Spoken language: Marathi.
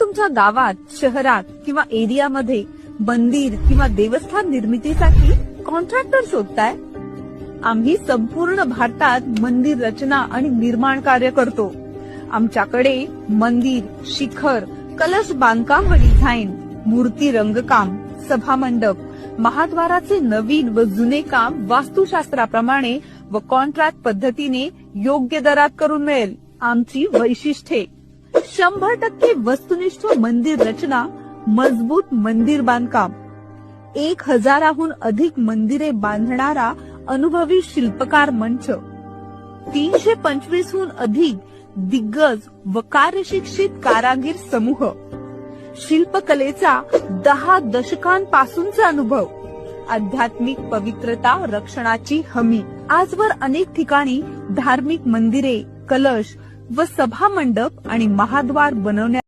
तुम्ही तुमच्या गावात शहरात किंवा एरियामध्ये मंदिर किंवा देवस्थान निर्मितीसाठी कॉन्ट्रॅक्टर शोधताय? आम्ही संपूर्ण भारतात मंदिर रचना आणि निर्माण कार्य करतो. आमच्याकडे मंदिर शिखर कलश बांधकाम व डिझाईन मूर्ती रंगकाम सभामंडप महाद्वाराचे नवीन व जुने काम वास्तुशास्त्राप्रमाणे व कॉन्ट्रॅक्ट पद्धतीने योग्य दरात करून मिळेल. आमची वैशिष्ट्ये. शंभर टक्के वस्तुनिष्ठ मंदिर रचना मजबूत मंदिर बांधकाम. एक हजाराहून अधिक मंदिरे बांधणारा अनुभवी शिल्पकार मंच. तीनशे पंचवीसहून अधिक दिग्गज व कार्यशिक्षित कारागीर समूह. शिल्पकलेचा दहा दशकांपासूनचा अनुभव. आध्यात्मिक पवित्रता रक्षणाची हमी. आजवर अनेक ठिकाणी धार्मिक मंदिरे कलश व सभा मंडप आणि महाद्वार बनवण्यात